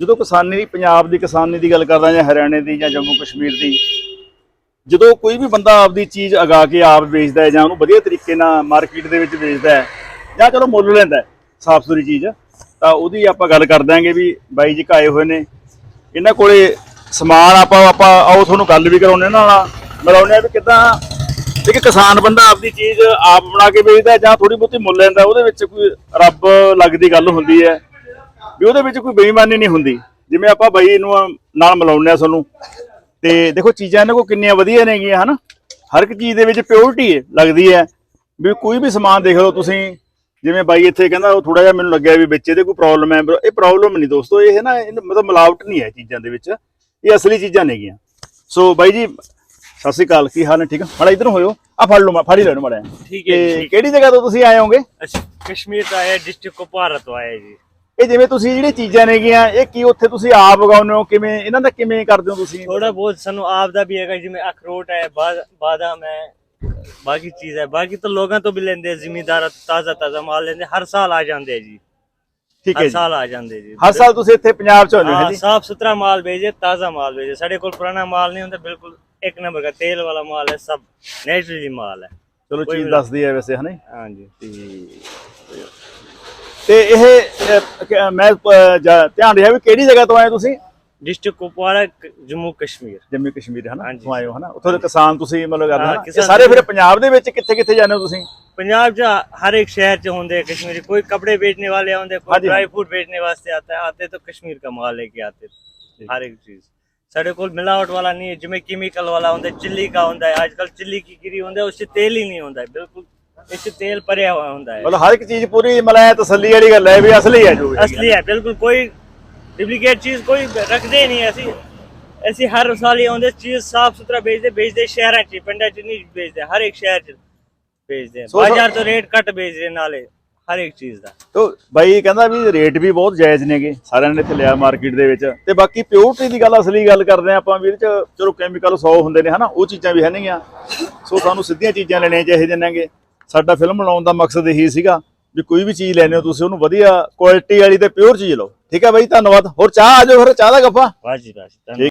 ਜਦੋਂ ਕਿਸਾਨੀ ਦੀ ਪੰਜਾਬ ਦੀ ਕਿਸਾਨੀ ਦੀ ਗੱਲ ਕਰਦਾ ਜਾਂ ਹਰਿਆਣੇ ਦੀ ਜਾਂ ਜੰਮੂ ਕਸ਼ਮੀਰ ਦੀ, ਜਦੋਂ ਕੋਈ ਵੀ ਬੰਦਾ ਆਪਦੀ ਚੀਜ਼ ਅਗਾ ਕੇ ਆਪ ਵੇਚਦਾ ਹੈ ਜਾਂ ਉਹਨੂੰ ਵਧੀਆ ਤਰੀਕੇ ਨਾਲ ਮਾਰਕੀਟ ਦੇ ਵਿੱਚ ਵੇਚਦਾ ਹੈ ਜਾਂ ਚਲੋ ਮੁੱਲ ਲੈਂਦਾ ਹੈ ਸਾਫ਼ ਸੁਥਰੀ ਚੀਜ਼, ਤਾਂ ਉਹਦੀ ਆਪਾਂ ਗੱਲ ਕਰ ਦਾਂਗੇ ਵੀ ਬਾਈ ਜੀ ਕਾਏ ਹੋਏ ਨੇ। ਇਹਨਾਂ ਕੋਲੇ ਸਮਾਨ ਆਪਾਂ ਆਪਾਂ ਆਓ ਤੁਹਾਨੂੰ ਗੱਲ ਵੀ ਕਰਾਉਣੇ ਇਹਨਾਂ ਨਾਲ। ਮਿਲਾਉਣੇ ਆ ਵੀ ਕਿਦਾਂ ਇੱਕ ਕਿਸਾਨ ਬੰਦਾ ਆਪਦੀ ਚੀਜ਼ ਆਪ ਬਣਾ ਕੇ ਵੇਚਦਾ ਜਾਂ ਥੋੜੀ ਬਹੁਤੀ ਮੁੱਲ ਲੈਂਦਾ ਉਹਦੇ ਵਿੱਚ ਕੋਈ ਰੱਬ ਲੱਗਦੀ ਗੱਲ ਹੁੰਦੀ ਹੈ। ਵੀ ਉਹਦੇ ਵਿੱਚ ਕੋਈ ਬੇਈਮਾਨੀ ਨਹੀਂ ਹੁੰਦੀ। ਜਿਵੇਂ ਆਪਾਂ ਬਾਈ ਨੂੰ ਨਾਲ ਮਿਲਾਉਂਦੇ ਆ ਤੁਹਾਨੂੰ ਤੇ ਦੇਖੋ ਚੀਜ਼ਾਂ ਇਹਨਾਂ ਕੋਲ ਕਿੰਨੀਆਂ ਵਧੀਆ ਨੇਗੀਆਂ ਹਨਾ? ਹਰ ਇੱਕ ਚੀਜ਼ ਦੇ ਵਿੱਚ ਪਿਓਰਿਟੀ ਹੈ ਲੱਗਦੀ ਹੈ। ਵੀ ਕੋਈ ਵੀ ਸਮਾਨ ਦੇਖ ਲਓ ਤੁਸੀਂ ਜਿਵੇਂ ਬਾਈ ਇੱਥੇ ਕਹਿੰਦਾ ਉਹ ਥੋੜਾ ਜਿਹਾ ਮੈਨੂੰ ਲੱਗਿਆ ਵੀ ਵਿੱਚ ਇਹਦੇ ਕੋਈ ਪ੍ਰੋਬਲਮ ਹੈ। ਇਹ ਪ੍ਰੋਬਲਮ ਨਹੀਂ ਦੋਸਤੋ ਇਹ ਨਾ ਮਤਲਬ ਮਿਲਾਵਟ ਨਹੀਂ ਹੈ ਚੀਜ਼ਾਂ ਦੇ ਵਿੱਚ। ਇਹ ਅਸਲੀ ਚੀਜ਼ਾਂ ਨੇਗੀਆਂ। ਸੋ ਬਾਈ ਜੀ ਸਤਿ ਸ਼੍ਰੀ ਅਕਾਲ ਕੀ ਹਾਲ ਹੈ ਠੀਕ ਹੈ ਮਾੜਾ ਇਧਰ ਹੋਇਓ। ਆ ਫੜ ਲਓ ਮੈਂ ਫੜ ਲੈਣ ਮਾੜਾ। ਠੀਕ ਹੈ ਕਿਹੜੀ ਜਗ੍ਹਾ ਤੋਂ ਤੁਸੀਂ ਆਏ ਹੋਗੇ? ਅਸੀਂ ਕਸ਼ਮੀਰ ਤੋਂ ਆਏ ਡਿਸਟ੍ਰਿਕਟ ਕੁਪਵਾਰਾ ਤੋਂ ਆਏ ਜੀ। ਇਹ ਜਿਵੇਂ ਤੁਸੀਂ ਜਿਹੜੀ ਚੀਜ਼ਾਂ ਨੇਗੀਆਂ ਇਹ ਕੀ ਉੱਥੇ ਤੁਸੀਂ ਆਪ ਉਗਾਉਂਦੇ ਹੋ? ਕਿਵੇਂ ਇਹਨਾਂ ਦਾ ਕਿਵੇਂ ਕਰਦੇ ਹੋ ਤੁਸੀਂ? ਥੋੜਾ ਬਹੁਤ ਸਾਨੂੰ ਆਪ ਦਾ ਵੀ ਹੈਗਾ ਜਿਵੇਂ ਅਖਰੋਟ ਹੈ ਬਾਦਾਮ ਹੈ ਬਾਕੀ ਚੀਜ਼ ਹੈ। ਬਾਕੀ ਤਾਂ ਲੋਕਾਂ ਤੋਂ ਵੀ ਲੈਂਦੇ ਜ਼ਿਮੀਂਦਾਰ ਤਾਜ਼ਾ ਤਾਜ਼ਾ ਮਾਲ ਲੈਂਦੇ ਹਰ ਸਾਲ ਆ ਜਾਂਦੇ ਜੀ। ਠੀਕ ਹੈ ਹਰ ਸਾਲ ਆ ਜਾਂਦੇ ਜੀ। ਹਰ ਸਾਲ ਤੁਸੀਂ ਇੱਥੇ ਪੰਜਾਬ ਚ ਆਉਂਦੇ ਹੋ ਜੀ? ਸਾਫ਼ ਸੁਥਰਾ ਮਾਲ ਭੇਜੇ ਤਾਜ਼ਾ ਮਾਲ ਭੇਜੇ ਸਾਡੇ ਕੋਲ ਪੁਰਾਣਾ ਮਾਲ ਨਹੀਂ ਹੁੰਦਾ ਬਿਲਕੁਲ ਇੱਕ ਨੰਬਰ ਦਾ ਤੇਲ ਵਾਲਾ ਮਾਲ ਹੈ ਸਭ ਨੈਚੁਰਲੀ ਮਾਲ ਹੈ। ਚਲੋ ਚੀਜ਼ ਦੱਸਦੀ ਹੈ ਵੈਸੇ ਹਨਾ ਹਾਂਜੀ ਤੇ ਇਹ ਅਹ, ਕ- ਮੈਂ ਅਹ, ਜਾ- ਧਿਆਨ ਰਿਹਾ ਵੀ ਕਿਹੜੀ ਜਗ੍ਹਾ ਤੋਂ ਆਏ ਤੁਸੀਂ ਡਿਸਟ੍ਰਿਕਟ ਕੁਪਵਾਰਾ ਕ- ਜੰਮੂ ਕਸ਼ਮੀਰ ਜੰਮੂ ਕਸ਼ਮੀਰ ਹਨਾ ਹਾਂਜੀ। ਤੋਂ ਆਏ ਹੋ ਹਨਾ ਉੱਥੋਂ ਦੇ ਕਿਸਾਨ ਤੁਸੀਂ ਮਤਲਬ ਕਰਦੇ ਹਾਂ, ਹਨਾ ਇਹ ਕਿਸਾਨ ਸਾਰੇ ਫਿਰ ਤੁਸੀਂ- ਪੰਜਾਬ ਦੇ ਵਿੱਚ ਕਿੱਥੇ ਕਿੱਥੇ ਜਾਂਦੇ ਹੋ ਤੁਸੀਂ पंजाब जो हर एक शहर से होंगे कश्मीरी कोई कपड़े बेचने वाले होंगे हाँ कोई जी, ड्राई फ्रूट बेचने वास्ते आता है आते तो कश्मीर का माल लेके आते हर एक चीज ਸਾਡੇ ਕੋਲ ਮਿਲਾਵਟ ਵਾਲਾ ਨਹੀਂ ਹੈ ਜਿਵੇਂ ਕੈਮੀਕਲ ਵਾਲਾ ਹੁੰਦਾ ਚਿੱਲੀ ਦਾ ਹੁੰਦਾ ਹੈ ਅੱਜਕੱਲ ਚਿੱਲੀ ਕੀ ਕਿਰੀ ਹੁੰਦਾ ਹੈ, ਉਸ 'ਚ ਤੇਲ ਹੀ ਇਹ ਤੇਲ ਭਰਿਆ ਹੋਇਆ ਹੁੰਦਾ ਹੈ। ਮਤਲਬ ਹਰ ਇੱਕ ਚੀਜ਼ ਪੂਰੀ ਮਤਲਬ ਤਸੱਲੀ ਵਾਲੀ ਗੱਲ ਹੈ ਵੀ ਅਸਲੀ ਹੈ ਜੋ ਅਸਲੀ ਹੈ ਬਿਲਕੁਲ ਕੋਈ ਡੁਪਲੀਕੇਟ ਚੀਜ਼ ਕੋਈ ਰੱਖਦੇ ਨਹੀਂ ਅਸੀਂ। ਅਸੀਂ ਹਰ ਸਾਲ ਹੀ ਆਉਂਦੇ ਚੀਜ਼ ਸਾਫ਼ ਸੁਥਰਾ ਵੇਚਦੇ ਵੇਚਦੇ ਸ਼ਹਿਰਾਂ 'ਚ ਪਿੰਡਾਂ 'ਚ ਨਹੀਂ ਵੇਚਦੇ ਹਰ ਇੱਕ ਸ਼ਹਿਰ 'ਚ ਵੇਚਦੇ ਬਾਜ਼ਾਰ ਤੋਂ ਰੇਟ ਘੱਟ ਵੇਚਦੇ ਨਾਲੇ ਹਰ ਇੱਕ ਚੀਜ਼ ਦਾ। ਤੋ ਬਾਈ ਕਹਿੰਦਾ ਵੀ ਰੇਟ ਵੀ ਬਹੁਤ ਜਾਇਜ਼ ਨੇਗੇ ਸਾਰਿਆਂ ਨੇ ਇੱਥੇ ਲਿਆ ਮਾਰਕੀਟ ਦੇ ਵਿੱਚ। ਤੇ ਬਾਕੀ ਪਿਓਰਟੀ ਦੀ ਗੱਲ ਅਸਲੀ ਗੱਲ ਕਰਦੇ ਆ ਆਪਾਂ ਵੀ ਚ ਚਲੋ ਕੈਮੀਕਲ 100 ਹੁੰਦੇ ਨੇ ਹਨਾ ਉਹ ਚੀਜ਼ਾਂ ਵੀ ਹੈ ਨਹੀਂ ਸੋ ਸਾਨੂੰ ਸਿੱਧੀਆਂ ਚੀਜ਼ਾਂ ਲੈਣੀਆਂ ਚਾਹੀਦੀਆਂ ਨੇਗੇ। ਸਾਡਾ ਫਿਲਮ ਬਣਾਉਣ ਦਾ ਮਕਸਦ ਇਹੀ ਸੀਗਾ ਵੀ ਕੋਈ ਵੀ ਚੀਜ਼ ਲੈਣੇ ਹੋ ਤੁਸੀਂ ਉਹਨੂੰ ਵਧੀਆ ਕੁਆਲਿਟੀ ਵਾਲੀ ਤੇ ਪਿਓਰ ਚੀਜ਼ ਲਓ। ਠੀਕ ਹੈ ਬਾਈ, ਧੰਨਵਾਦ। ਹੋਰ ਚਾਹ ਆ ਜਾਓ ਫਿਰ ਚਾਹ ਦਾ ਗੱਫਾ ਵਾਹ ਜੀ ਵਾਹ ਜੀ